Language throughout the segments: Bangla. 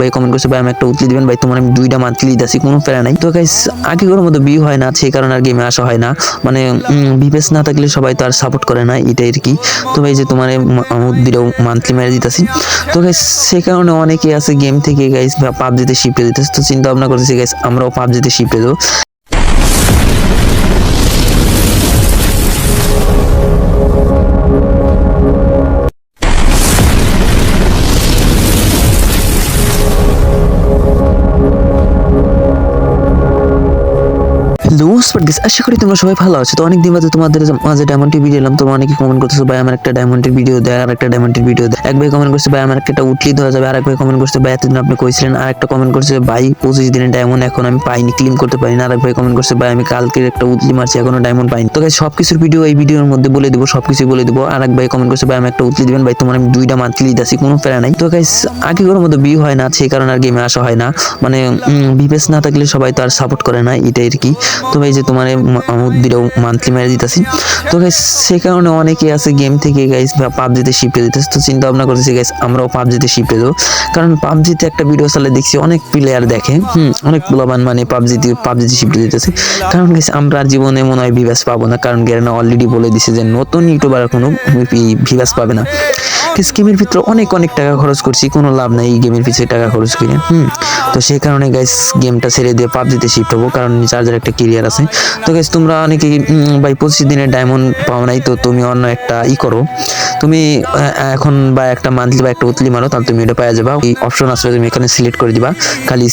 ভাই কমেন্ট করছে, ভাই, আমি একটা উতলি দিবেন, ভাই, তোমার আমি দুইটা মান্থলি দিতেছি কোনো প্যারা নাই। তো গাইস আগে কোনো মতো বিয়ে হয় না, সেই কারণে আর গেমে আসা হয় না। মানে বিবেস না থাকলে সবাই তো আর সাপোর্ট করে না, এটাই আর কি। তো ভাই যে তোমার দুইটা মান্থলি মেরে দিতেছি তো গাইস সে কারণে অনেকে আছে গেম থেকে গাইস পাবজিতে শিফটে দিতেছে তো চিন্তা ভাবনা করতেছি গাইস আমরাও পাবজিতে শিফটে দেবো লুজ বাট গেস আশা করি তোমরা সবাই ভালো আছো। তো অনেকদিন বাদে তোমাদের মাঝে ডায়মন্ডের ভিডিও এলাম তোমরা অনেকে কমেন্ট করতেছো, ভাই, আমার একটা ডায়মন্ডের ভিডিও দেয় আর একটা ডায়মন্ডের ভিডিও দেয়। এক ভাই কমেন্ট করছে, ভাই, আমার একটা উঠলি দেওয়া যাবে। আর এক ভাই কমেন্ট করছে, ভাই, এতদিন আপনি কইছিলেন। আর একটা কমেন্ট করছে, ভাই, পঁচিশ দিনের ডায়মন্ড এখন আমি পাইনি ক্লিম করতে পারি না আর এক ভাই কমেন্ট করছে, ভাই, আমি কালকে একটা উতলি মারছি, এখনও ডায়মন্ড পাইনি। তো গাইস সব কিছুর ভিডিও এই ভিডিওর মধ্যে বলে দিব সব কিছু বলে দিব। আর এক ভাই কমেন্ট করছে, ভাই, আমি একটা উতলি দিবেন। ভাই, তোমার আমি দুইটা মান্থলি দিতেছি, কোনো প্যারা নাই। তো গাইস আগে কোনো মতো বিয়ে হয় না, সেই কারণে আর গেমে আসা হয় না। মানে বিবেস না থাকলে সবাই তো আর সাপোর্ট করে না, এটাই আর কি। তো ভাই যে তোমার দুইটা মান্থলি মেরে দিতেছি। তো গাইস সে কারণে অনেকে আছে গেম থেকে গাইস পাবজিতে শিফটে দিতেছে তো চিন্তা ভাবনা করতেছি গাইস আমরাও পাবজিতে শিফটে দেবো কারণ পাবজিতে একটা ভিডিও চালে দেখছি অনেক প্লেয়ার দেখে, হুম, অনেক প্লাবান মানে পাবজিতে পাবজিতে শিফটে দিতেছে কারণ গাইস আমরা আর জীবনে মনে হয় ভিভাস পাবো না। কারণ গেরানা অলরেডি বলে দিছে যে নতুন ইউটিউবার কোনো ভিভাস পাবে না। গেমের ভিতরে অনেক অনেক টাকা খরচ করছি, কোনো লাভ নাই এই গেমের পিছিয়ে টাকা খরচ করে, হুম। তো সেই কারণে গাইস গেমটা ছেড়ে দিয়ে পাবজিতে শিফট হব। কারণ চার্জার একটা ক্যারিয়ার আছে। তো গাইস তোমরা অনেকে ভাই পঁচিশ দিনের ডায়মন্ড পাও নাই, তো তুমি অন্য একটা ই করো। তুমি এখন বা একটা মান্থলি বা একটা উতলি মারো, তাহলে তুমি এটা পাওয়া যাবা। এই অপশন আসলে তুমি এখানে সিলেক্ট করে দিবা। খালি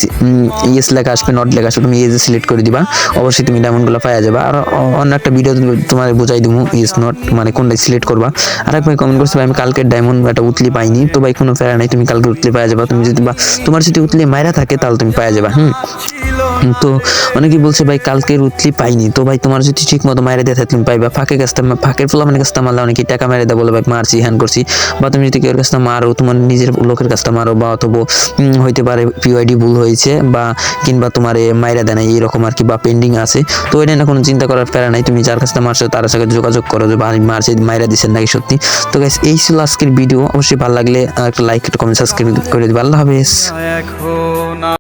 ইয়েস লেখা আসবে নট লেখা আসবে, তুমি ইয়েস সিলেক্ট করে দিবা। অবশ্যই তুমি ডায়মন্ডগুলো পাওয়া যাবা। আর অন্য একটা ভিডিও তোমার বোঝাই দিব ইয়েস নট মানে কোনটা সিলেক্ট করবা। আর এক ভাই কমেন্ট করছে, ভাই, আমি কালকে ডায়মন্ড একটা উতলি পাইনি। তো ভাই, কোনো ফেরা নাই, তুমি কালকে উতলি পাওয়া যাবা। তুমি যদি বা, তোমার যদি উতলি মাইরা থাকে, তাহলে তুমি পাওয়া যাবা, হুম। তো অনেকেই বলছে, ভাই কালকের উতলি পাইনি। তো ভাই, তোমার যদি ঠিক মতো মাইরে দেয় তুমি পাইবা ফাঁকে গাছটা ফাঁকের ফোলা মানে গাছটা মারলে অনেকে টাকা মেরে দেয় বলে, ভাই, মারছি, হ্যান করছি। বা তুমি যদি কেউ গাছটা মারো, তোমার নিজের লোকের কাছটা মারো, বা অথবা হইতে পারে পিওআইডি ভুল হয়েছে, বা কিংবা তোমার মাইরা দেয় না এইরকম আর কি, বা পেন্ডিং আছে। তো এটা না কোনো চিন্তা করার প্যারা নাই। তুমি যার কাছটা মারছো, তার সাথে যোগাযোগ করো যে, ভাই, মারছি, মাইরা দিচ্ছেন নাকি সত্যি? তো গাইস এই ছিল আজকের ভিডিও। অবশ্যই ভালো লাগলে একটা লাইক একটা কমেন্ট সাবস্ক্রাইব করে দিবা। আল্লাহ হাফেজ।